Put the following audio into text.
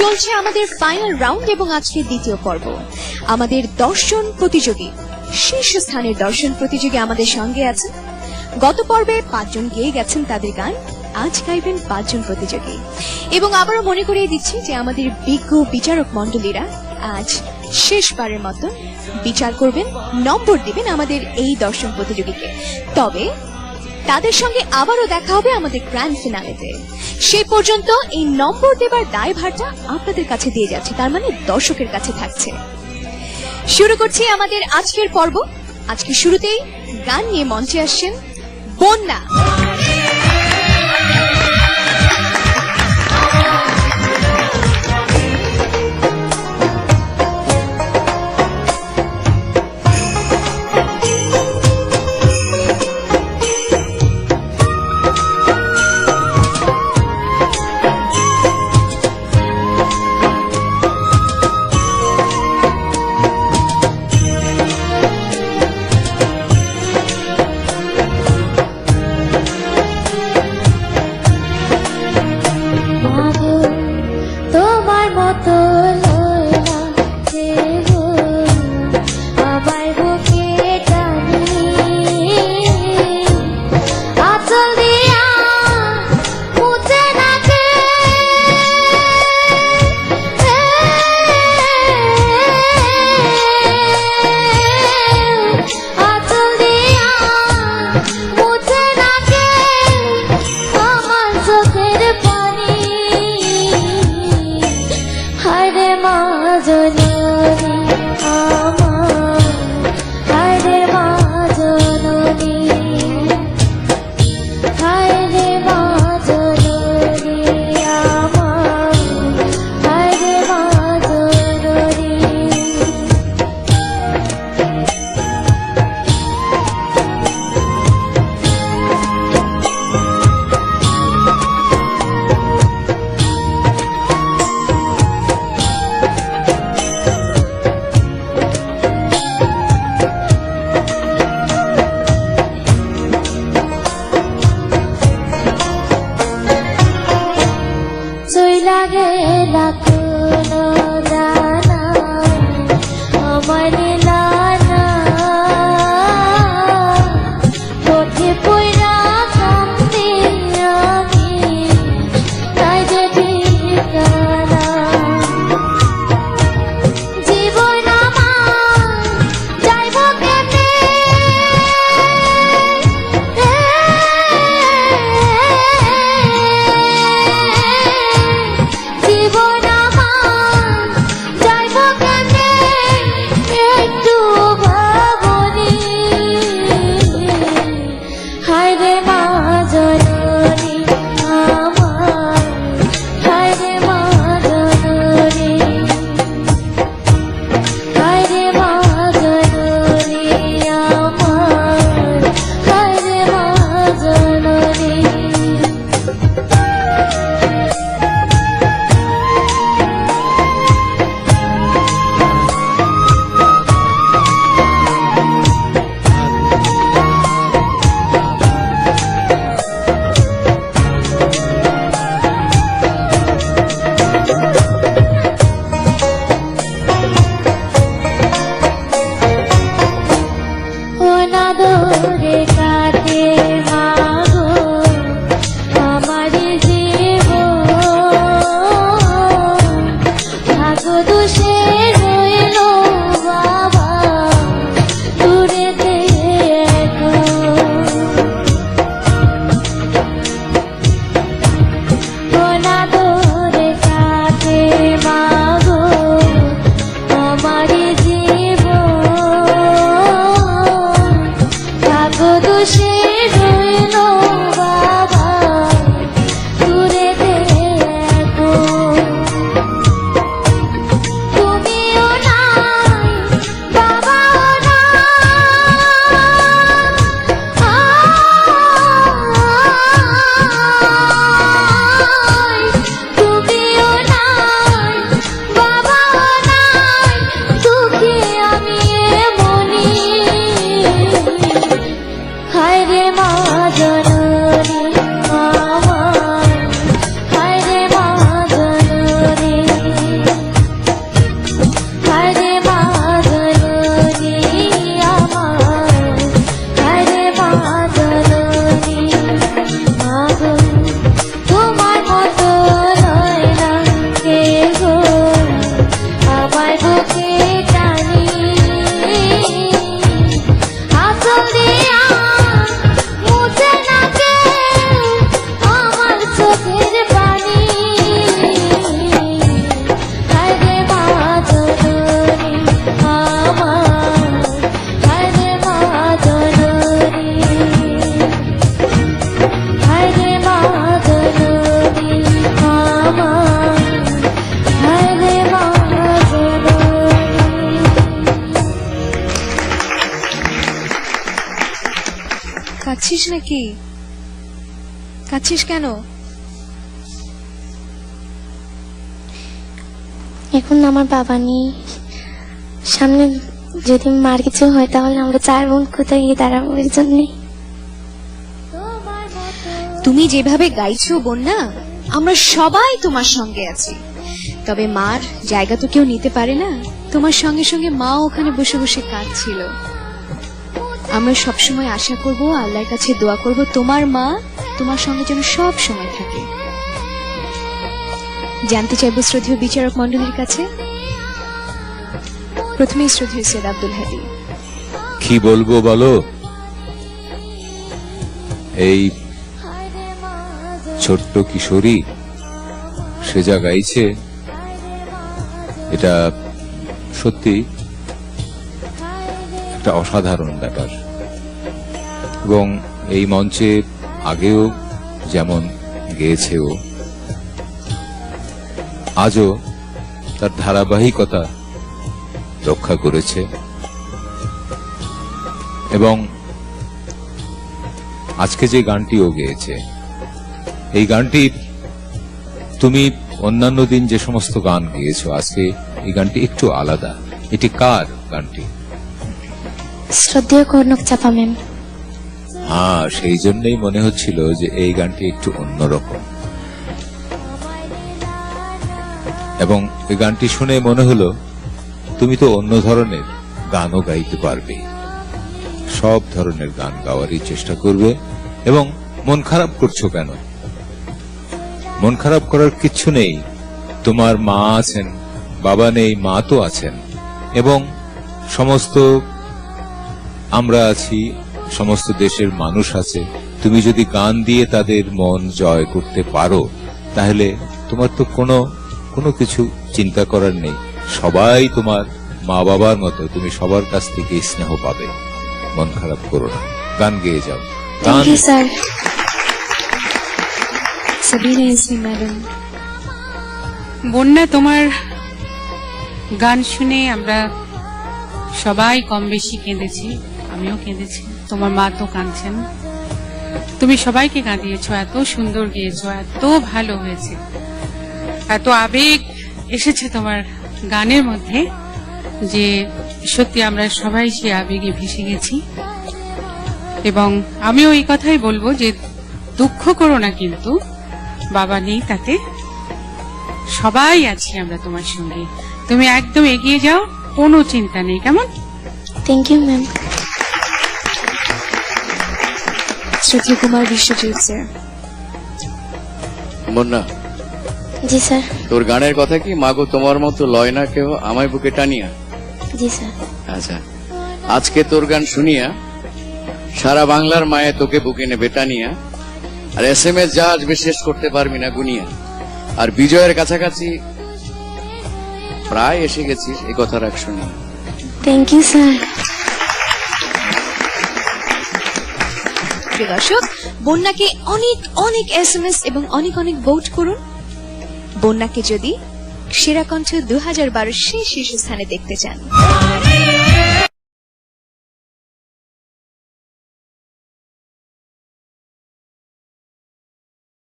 চলছে আমাদের final round এবং আজকের দ্বিতীয় পর্ব। আমাদের দর্শন প্রতিযোগী শীর্ষস্থানের দর্শন প্রতিযোগী আমাদের সঙ্গে আছেন গত পর্বে পাঁচজন গেয়ে গেছেন তাদের গান, আজ গাইবেন পাঁচজন প্রতিযোগী। এবং আবারও মনে করিয়ে দিচ্ছি যে আমাদের বিজ্ঞ বিচারক মণ্ডলীরা আজ শেষবারের মতো বিচার করবেন, নম্বর দিবেন আমাদের এই দর্শন প্রতিযোগীকে। তবে তাদের সঙ্গে আবারও দেখা হবে আমাদের গ্র্যান্ড ফিনালেতে সেই পর্যন্ত এই নম্বর দেবার দায়ভারটা আপনাদের কাছে দিয়ে যাচ্ছে, তার মানে দর্শকের কাছে থাকছে। শুরু করছি আমাদের আজকের পর্ব। আজকে শুরুতেই গান নিয়ে মঞ্চে আসছেন বন্যা। Не пусть देवा কাঁদছিস নাকি? কাঁদছিস কেন? এখন আমার বাবা নেই। সামনে যদি মার কিছু হয় তাহলে আমরা চার বোন কোথায় গিয়ে দাঁড়াবো এর জন্যে? তুমি যেভাবে গাইছো বন্যা আমরা সবাই তোমার সঙ্গে আছি। তবে মার জায়গা তো কেউ নিতে পারে না। তোমার সঙ্গে সঙ্গে মা ওখানে বসে বসে কাঁদছিল। আমরা সবসময় আশা করব, আল্লাহর কাছে দোয়া করব, তোমার মা তোমার সঙ্গে যেন সব সময় থাকে। জানতে চাইব শ্রদ্ধেয় বিচারক মন্ডলীর কাছে? প্রথমে শ্রদ্ধেয় সৈয়দ আব্দুল হাদি। কি বলব বলো? এই ছোট্ট কিশোরী, সে যা গাইছে, এটা সত্যি একটা অসাধারণ ব্যাপার। এবং এই মঞ্চে আগেও যেমন গেয়েছে ও আজও তার ধারাবাহিকতা রক্ষা করেছে। এবং আজকে যে গানটি ও গেয়েছে, এই গানটি তুমি অন্যান্য দিন যে সমস্ত গান গেয়েছো, আজকে এই গানটি একটু আলাদা। এটি কার গানটি? শ্রদ্ধেয় কর্ণক চাপা ম্যাম। হ্যাঁ সেই জন্যই মনে হচ্ছিল যে এই গানটি একটু অন্যরকম। এবং এই গানটি শুনে মনে হলো, তুমি তো অন্য ধরনের গানও গাইতে পারবে। সব ধরনের গান গাওয়ারই চেষ্টা করবে এবং মন খারাপ করছ কেন? মন খারাপ করার কিচ্ছু নেই। তোমার মা আছেন, বাবা নেই, মা তো আছেন। এবং সমস্ত আমরা আছি সমস্ত দেশের মানুষ আছে। তুমি যদি গান দিয়ে তাদের মন জয় করতে পারো তাহলে তোমার তো কোনো কোনো কিছু চিন্তা করার নেই। সবাই তোমার মা বাবার মতো তুমি সবার কাছ থেকে স্নেহ পাবে। মন খারাপ করো না। গান গেয়ে যাও। গান বন্যা তোমার গান শুনে আমরা সবাই কম বেশি কেঁদেছি। আমিও কেঁদেছি। তোমার মা তো কাঁদছেন। তুমি সবাইকে কাঁদিয়েছো, এত সুন্দর গিয়েছো, এত ভালো হয়েছে। এত আবেগ এসেছে তোমার গানের মধ্যে যে সত্যি আমরা সবাই সে আবেগে ভেসে গেছি। এবং আমিও এই কথাই বলব যে দুঃখ করো না কিন্তু, বাবা নেই তাতে। সবাই আছি আমরা তোমার সঙ্গে। তুমি একদম এগিয়ে যাও, কোনো চিন্তা নেই, কেমন? থ্যাংক ইউ ম্যাম শ্রদ্ধেয় কুমার বিশ্বজিৎ স্যার। বন্যা জি স্যার। তোর গানের কথা কি? মাগো তোমার মতো লয় না কেউ আমায় বুকে টানিয়া? জি স্যার। আচ্ছা। আজকে তোর গান শুনিয়া সারা বাংলার মায়ে তোকে বুকে নেবে টানিয়া আর এস এম এস যা আসবে শেষ করতে পারবি না গুনিয়া। আর বিজয়ের কাছাকাছি প্রায় এসে গেছিস এই কথা রাখ শুনি। থ্যাংক ইউ স্যার প্রিয় দর্শক, বন্যাকে অনেক অনেক এস এম এস এবং অনেক অনেক ভোট করুন। বন্যাকে যদি সেরা কণ্ঠ দু হাজার বারো শেষ শীর্ষস্থানে দেখতে চান।